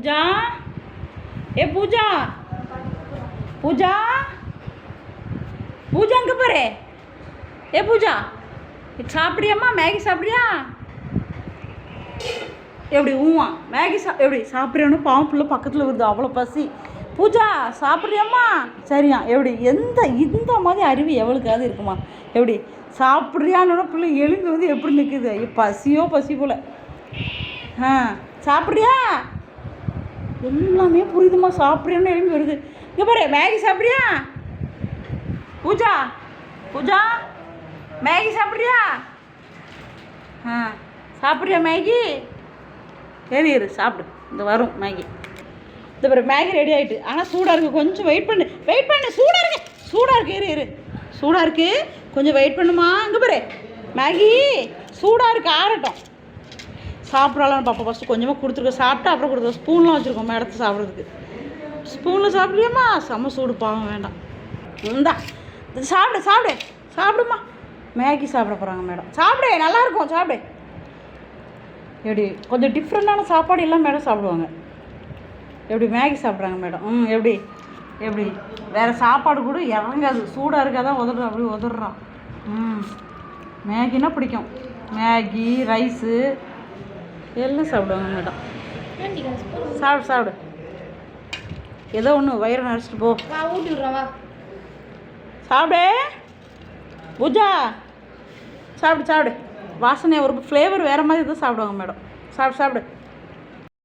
பூஜா ஏ பூஜா பூஜா பூஜா அங்கே பாரு ஏ பூஜா இது சாப்பிட்றியாம்மா? மேகி சாப்பிட்றியா? எப்படி ஊவா? மேகி சா எப்படி சாப்பிட்றியான்னு பாவம் பிள்ளை பக்கத்தில் வருது அவ்வளோ பசி. பூஜா சாப்பிட்றியாம்மா? சரியா எப்படி எந்த இந்த மாதிரி அறிவு எவளுக்காவது இருக்குமா? எப்படி சாப்பிட்றியான்னு பிள்ளை எழுந்து வந்து எப்படி நிற்குது பசியோ பசி போல. ஆ சாப்பிட்றியா? எல்லாமே புரியுதுமா சாப்பிட்றேன்னு எழுந்து வருது. இங்கே பாரு மேகி சாப்பிட்றியா? பூஜா பூஜா மேகி சாப்பிட்றியா? ஆ சாப்பிட்றியா மேகி? சரி இரு சாப்பிடு. இந்த வரும் மேகி. இந்த பாரு மேகி ரெடி ஆகிட்டு ஆனால் சூடாக இருக்குது கொஞ்சம் வெயிட் பண்ணு. வெயிட் பண்ணு சூடாக இருக்கு. சூடாக இருக்கு இரு இரு. சூடாக இருக்கு கொஞ்சம் வெயிட் பண்ணுமா? இங்கே பாரு மேகி சூடாக இருக்குது ஆறட்டும். சாப்பிடலான்னு பாப்பா ஃபஸ்ட்டு கொஞ்சமாக கொடுத்துருக்கோம் சாப்பிட்டு அப்புறம் கொடுத்துருக்க. ஸ்பூன்லாம் வச்சுருக்கோம் மேடத்தை சாப்பிட்றதுக்கு. ஸ்பூனில் சாப்பிட்றியாம்மா செம்ம சூடு பாவம் வேண்டாம். இந்தா சாப்பிடு சாப்பிடு. சாப்பிடுமா மேகி சாப்பிட போகிறாங்க மேடம். சாப்பிடு நல்லா இருக்கும் சாப்பிடு. எப்படி கொஞ்சம் டிஃப்ரெண்டான சாப்பாடு எல்லாம் மேடம் சாப்பிடுவாங்க. எப்படி மேகி சாப்பிட்றாங்க மேடம். ம் எப்படி எப்படி. வேறு சாப்பாடு கூட இறங்காது. சூடாக இருக்காதான் உதற அப்படி உதறான் ம் மேகினா பிடிக்கும். மேகி ரைஸு எல்லாம் சாப்பிடுவாங்க மேடம். சாப்பிடு சாப்பிடு. ஏதோ ஒன்று வயிறு நினச்சிட்டு போ. ஊட்டி சாப்பிடு. பூஜா சாப்பிடு சாப்பிடு. வாசனை ஒரு ஃப்ளேவர் வேறு மாதிரி தான் சாப்பிடுவாங்க மேடம். சாப்பிடு சாப்பிடு.